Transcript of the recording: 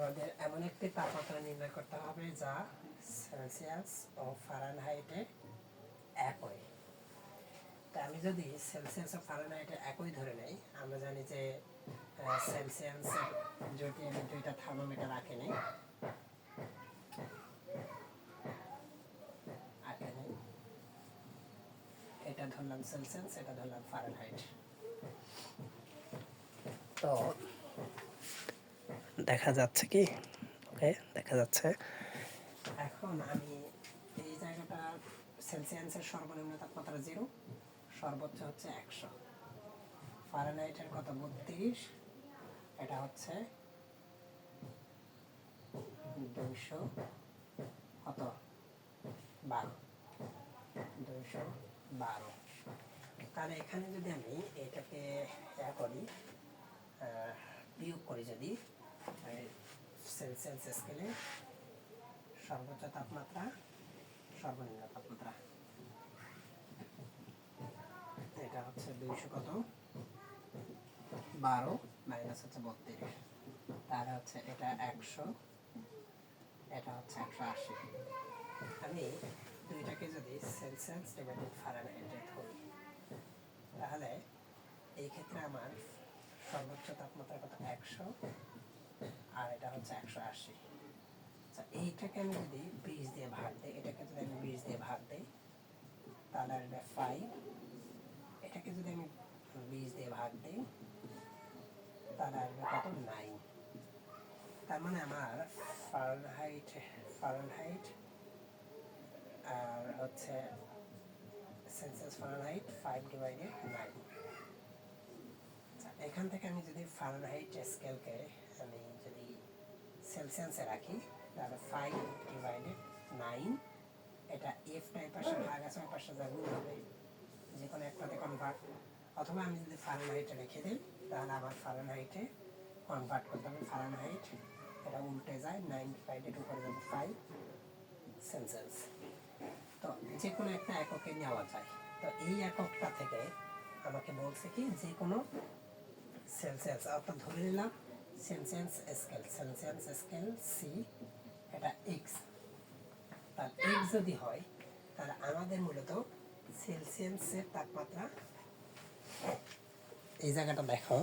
আমাদের এমন একটি তাপমাত্রা নির্ণয় করতে হবে যা সেলসিয়াস ও ফারেনহাইটে একই। তা আমি যদি সেলসিয়াস ও ফারেনহাইটে একই ধরে নেই, আমরা জানি যে সেলসিয়াসের যদি আমি দুইটা থার্মোমিটার আঁকে নিই। এটা ধরলাম সেলসিয়াস, এটা ধরলাম ফারেনহাইট তো দেখা যাচ্ছে কি? ওকে দেখা যাচ্ছে। এখন আমি এই জায়গাটা সেলসিয়াসের সর্বনিম্ন তাপমাত্রা জিরো সর্বোচ্চ হচ্ছে একশো। ফারেনহাইটের কত বত্রিশ, এটা হচ্ছে দুইশো কত? বারো। দুইশো বারো। তাহলে এখানে যদি আমি এটাকে করি বিয়োগ করি যদি সেলসিয়াস স্কেলে সর্বোচ্চ তাপমাত্রা, সর্বনিম্ন তাপমাত্রা। এটা হচ্ছে দুইশো কত? বারো মাইনাস হচ্ছে বত্রিশ। তাহলে হচ্ছে এটা একশো, এটা হচ্ছে একশো আশি। আমি দুইটাকে যদি সেলসিয়াস ডিভাইডেড ফারেনহাইটে ধরি, তাহলে এই ক্ষেত্রে আমার সর্বোচ্চ তাপমাত্রা কত একশো আর এটা হচ্ছে একশো আশি। আচ্ছা এইটাকে আমি যদি বিশ দিয়ে ভাগ দিই, এটাকে যদি আমি বিশ দিয়ে ভাগ দিই, তাহলে আসবে ফাইভ এটাকে যদি আমি বিশ দিয়ে ভাগ দিই, তাহলে আসবে কত? নাইন তার মানে আমার ফারেনহাইট ফারেনহাইট আর হচ্ছে Celsius Fahrenheit five divided nine এখান থেকে আমি যদি ফারেনহাইট স্কেলকে আমি যদি সেলসিয়াসে রাখি তাহলে ফাইভ ডিভাইডেড নাইন এটা এফ এই পাশে ভাগ আছে পাশে যা গুণ হবে যে কোনো একটাতে কনভার্ট অথবা আমি যদি ফারেনহাইটে রেখে দিই তাহলে আমার ফারেনহাইটে কনভার্ট করতে হবে। ফারেনহাইট এটা উল্টে যায় নাইন ডিভাইডেড উপরে যাবে ফাইভ সেলসিয়াস তো যে কোনো একটা এককে নেওয়া যায়। তো এই এককটা থেকে আমাকে বলছে কি যে কোনো সেলসিয়াস অর্থাৎ ধরে নিলাম Celsius scale Celsius scale C এটা এক্স তার এক্স যদি হয় তাহলে আমাদের মূলত সেলসিয়াসের তাপমাত্রা, এই জায়গাটা দেখো।